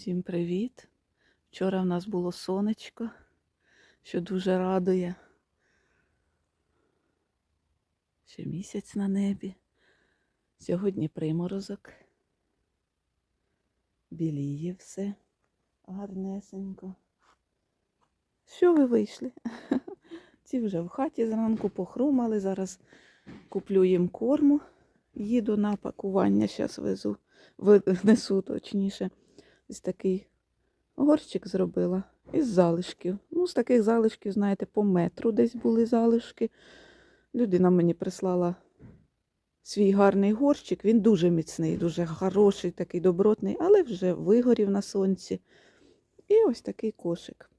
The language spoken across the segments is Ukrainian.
Всім привіт! Вчора в нас було сонечко, що дуже радує. Ще місяць на небі. Сьогодні приморозок. Біліє все гарнесенько. Що ви вийшли? Ці вже в хаті зранку похрумали. Зараз куплю їм корму. Їду на пакування, зараз везу, ви- несу точніше. Ось такий горщик зробила із залишків. Ну, з таких залишків, знаєте, по метру десь були залишки. Людина мені прислала свій гарний горщик. Він дуже міцний, дуже хороший, такий добротний, але вже вигорів на сонці. І ось такий кошик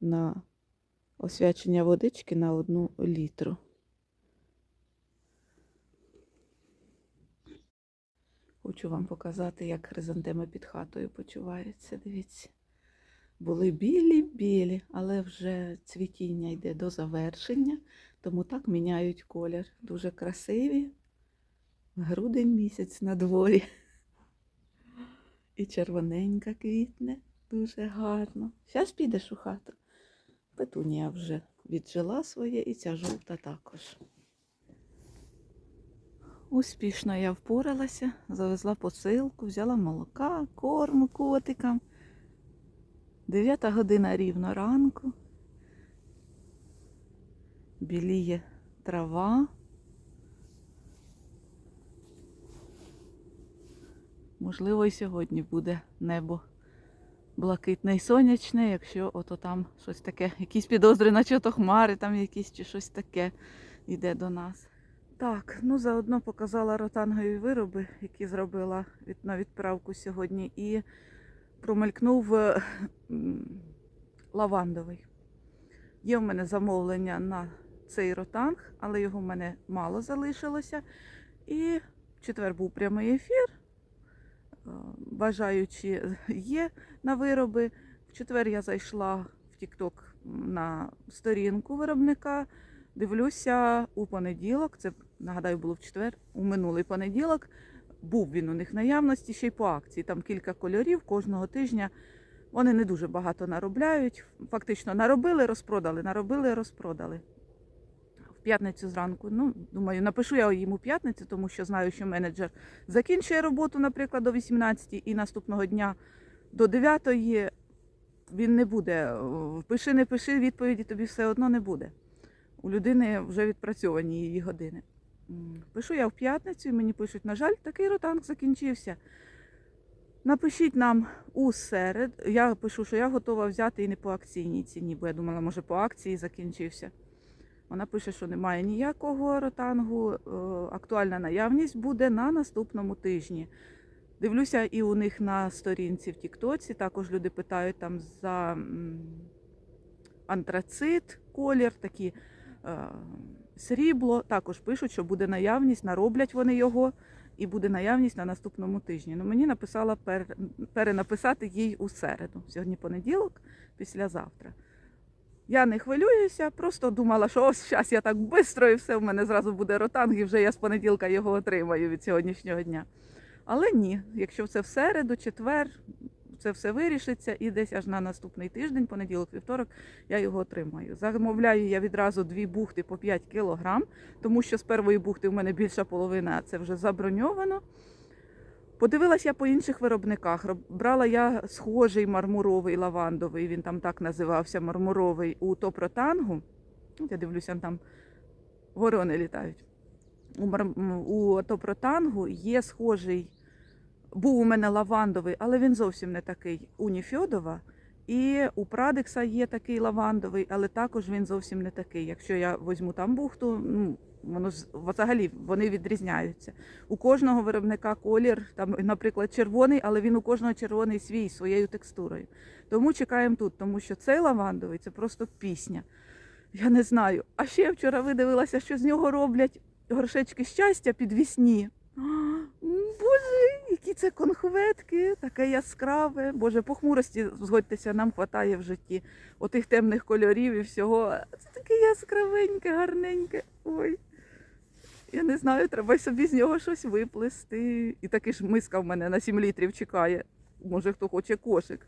на освячення водички на одну літру. Хочу вам показати, як хризантеми під хатою почуваються. Дивіться. Були білі-білі, але вже цвітіння йде до завершення, тому так міняють колір. Дуже красиві. Грудень місяць на дворі. І червоненька квітне, дуже гарно. Зараз підеш у хату. Петунія вже віджила своє і ця жовта також. Успішно я впоралася, завезла посилку, взяла молока, корму котикам. Дев'ята година рівно ранку. Біліє трава. Можливо, і сьогодні буде небо блакитне і сонячне, якщо ото там щось таке, якісь підозри, наче то хмари, там якісь чи щось таке йде до нас. Так, ну заодно показала ротангові вироби, які зробила від, на відправку сьогодні, і промелькнув е, лавандовий. Є в мене замовлення на цей ротанг, але його в мене мало залишилося. І в четвер був прямий ефір. Е, Бажаючі є на вироби. В четвер я зайшла в TikTok на сторінку виробника. Дивлюся у понеділок, це нагадаю, було в четвер, у минулий понеділок. Був він у них наявності ще й по акції. Там кілька кольорів кожного тижня. Вони не дуже багато наробляють. Фактично наробили, розпродали, наробили, розпродали. В п'ятницю зранку. Ну, думаю, напишу я їм у п'ятницю, тому що знаю, що менеджер закінчує роботу, наприклад, до 18 і наступного дня до 9 він не буде. Пиши, не пиши, відповіді тобі все одно не буде. У людини вже відпрацьовані її години. Пишу я в п'ятницю, і мені пишуть, на жаль, такий ротанг закінчився. Напишіть нам у серед. Я пишу, що я готова взяти і не по акційній ціні, бо я думала, може по акції закінчився. Вона пише, що немає ніякого ротангу. е, Актуальна наявність буде на наступному тижні. Дивлюся, і у них на сторінці в Тіктоці також люди питають там за антрацит, колір, такі е, срібло. Також пишуть, що буде наявність, нароблять вони його, і буде наявність на наступному тижні. Ну, мені написала пер, перенаписати їй у середу. Сьогодні понеділок, післязавтра. Я не хвилююся, просто думала, що ось зараз я так швидко і все, в мене зразу буде ротанг, і вже я з понеділка його отримаю від сьогоднішнього дня. Але ні, якщо це в середу, четвер, це все вирішиться, і десь аж на наступний тиждень, понеділок, вівторок, я його отримаю. Замовляю я відразу дві бухти по 5 кілограм, тому що з першої бухти в мене більша половина це вже заброньовано. Подивилась я по інших виробниках. Брала я схожий мармуровий лавандовий, він там так називався мармуровий у топротангу. Я дивлюся, там ворони літають. У, мар... у топротангу є схожий, був у мене лавандовий, але він зовсім не такий у Ніфьодова. І у Прадекса є такий лавандовий, але також він зовсім не такий. Якщо я візьму там бухту, ну воно взагалі вони відрізняються. У кожного виробника колір, там, наприклад, червоний, але він у кожного червоний свій своєю текстурою. Тому чекаємо тут, тому що цей лавандовий це просто пісня. Я не знаю. А ще вчора видивилася, що з нього роблять горшечки щастя підвісні. Які це конхветки, таке яскраве. Боже, похмурості, згодьтеся, нам вистачає в житті отих темних кольорів і всього. Це таке яскравеньке, гарненьке. Ой. Я не знаю, треба собі з нього щось виплести. І таки ж миска в мене на 7 літрів чекає. може хто хоче кошик.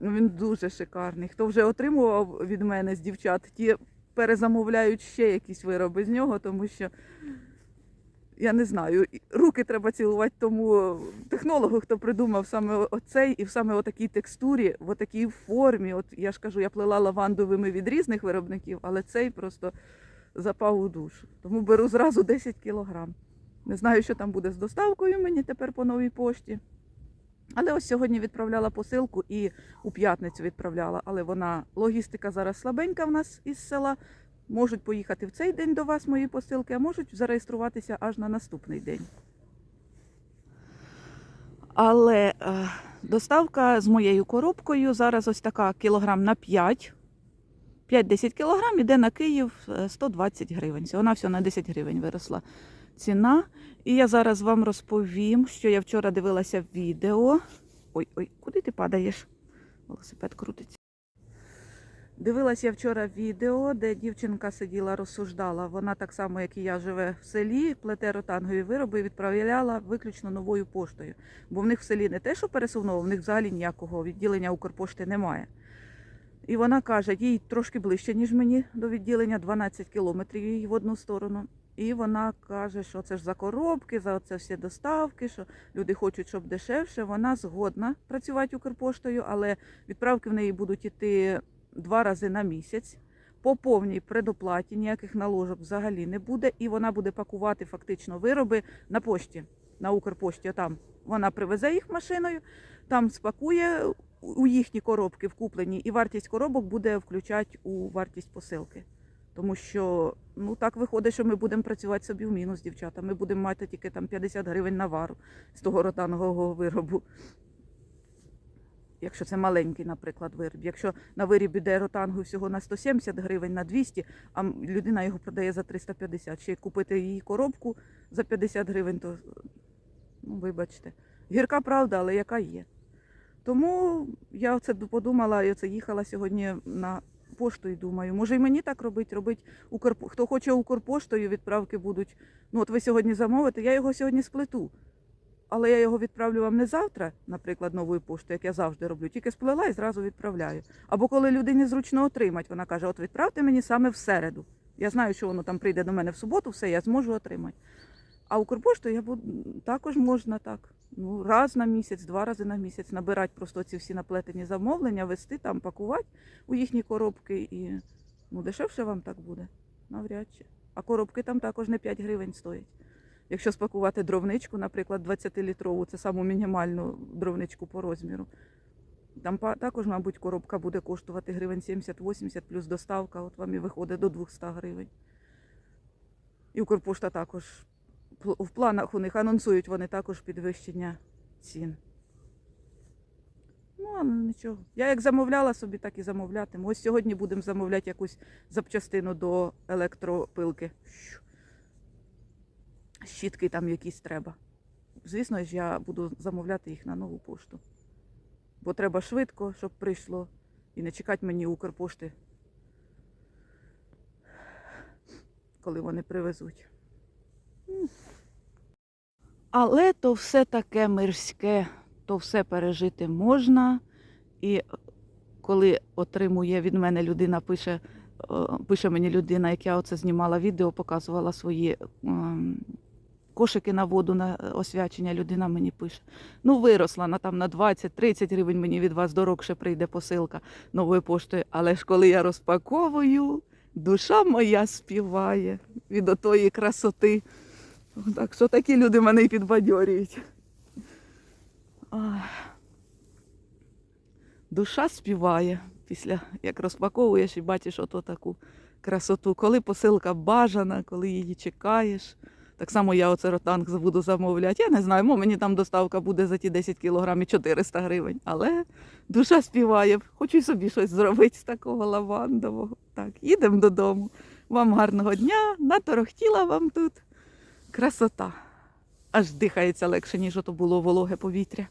Він дуже шикарний. Хто вже отримував від мене з дівчат, ті перезамовляють ще якісь вироби з нього, тому що я не знаю, руки треба цілувати тому технологу, хто придумав саме оцей і в саме отакій текстурі, в отакій формі. От я ж кажу, я плела лавандовими від різних виробників, але цей просто запав у душу. Тому беру зразу 10 кілограм. Не знаю, що там буде з доставкою мені тепер по новій пошті. Але ось сьогодні відправляла посилку і у п'ятницю відправляла. Але вона логістика зараз слабенька в нас із села. Можуть поїхати в цей день до вас мої посилки, а можуть зареєструватися аж на наступний день. Але е, доставка з моєю коробкою зараз ось така кілограм на 5. 5-10 кілограм іде на Київ е, 120 гривень. Вона все на 10 гривень виросла ціна. І я зараз вам розповім, що я вчора дивилася відео. Ой, ой, куди ти падаєш? Велосипед крутиться. Дивилася я вчора відео, де дівчинка сиділа, розсуждала. Вона так само, як і я, живе в селі, плете ротангові вироби і відправляла виключно новою поштою. Бо в них в селі не те, що пересувного, в них взагалі ніякого відділення Укрпошти немає. І вона каже, їй трошки ближче, ніж мені до відділення, 12 кілометрів їй в одну сторону. І вона каже, що це ж за коробки, за це всі доставки, що люди хочуть, щоб дешевше. Вона згодна працювати Укрпоштою, але відправки в неї будуть іти два рази на місяць. По повній предоплаті ніяких наложок взагалі не буде, і вона буде пакувати фактично вироби на пошті, на Укрпошті. Там вона привезе їх машиною, там спакує у їхні коробки вкуплені, і вартість коробок буде включати у вартість посилки. Тому що ну так виходить, що ми будемо працювати собі в мінус, дівчата. Ми будемо мати тільки там 50 гривень на вару з того ротанового виробу. Якщо це маленький, наприклад, виріб. Якщо на виріб іде ротангу всього на 170 гривень, на 200, а людина його продає за 350. Ще купити її коробку за 50 гривень, то ну, вибачте. Гірка правда, але яка є. Тому я оце подумала і оце їхала сьогодні на і думаю, може і мені так робити, робити Укрп... хто хоче Укрпоштою, відправки будуть. Ну от ви сьогодні замовите, я його сьогодні сплету. Але я його відправлю вам не завтра, наприклад, новою поштою, як я завжди роблю, тільки сплела і зразу відправляю. Або коли людині зручно отримати, вона каже: от відправте мені саме в середу. Я знаю, що воно там прийде до мене в суботу, все, я зможу отримати. А Укрпошту я буду також можна так. Ну, раз на місяць, два рази на місяць набирати просто ці всі наплетені замовлення, вести там, пакувати у їхні коробки і ну, дешевше вам так буде. Навряд чи. А коробки там також не 5 гривень стоять. Якщо спакувати дровничку, наприклад, 20-літрову, це саму мінімальну дровничку по розміру. Там також, мабуть, коробка буде коштувати гривень 70-80 плюс доставка, от вам і виходить до 200 гривень. І Укрпошта також в планах у них анонсують вони також підвищення цін. Ну, а нічого. Я як замовляла собі, так і замовлятиму. Ось сьогодні будемо замовляти якусь запчастину до електропилки. Щітки там якісь треба. Звісно ж, я буду замовляти їх на нову пошту. Бо треба швидко, щоб прийшло. І не чекати мені Укрпошти, коли вони привезуть. Але то все таке мирське, то все пережити можна. І коли отримує від мене людина, пише, е, пише мені людина, як я оце знімала відео, показувала свої кошики на воду на освячення, людина мені пише. Ну, виросла на там на 20-30 гривень мені від вас дорогше прийде посилка новою поштою. Але ж коли я розпаковую, душа моя співає від отої красоти. Так що такі люди мене і підбадьорюють. Душа співає після як розпаковуєш і бачиш ото таку красоту. Коли посилка бажана, коли її чекаєш. Так само я оце ротанг буду замовляти. Я не знаю, мо мені там доставка буде за ті 10 кілограмів 400 гривень. Але душа співає. Хочу собі щось зробити з такого лавандового. Так, їдемо додому. Вам гарного дня, наторохтіла вам тут. Красота. Аж дихається легше, ніж ото було вологе повітря.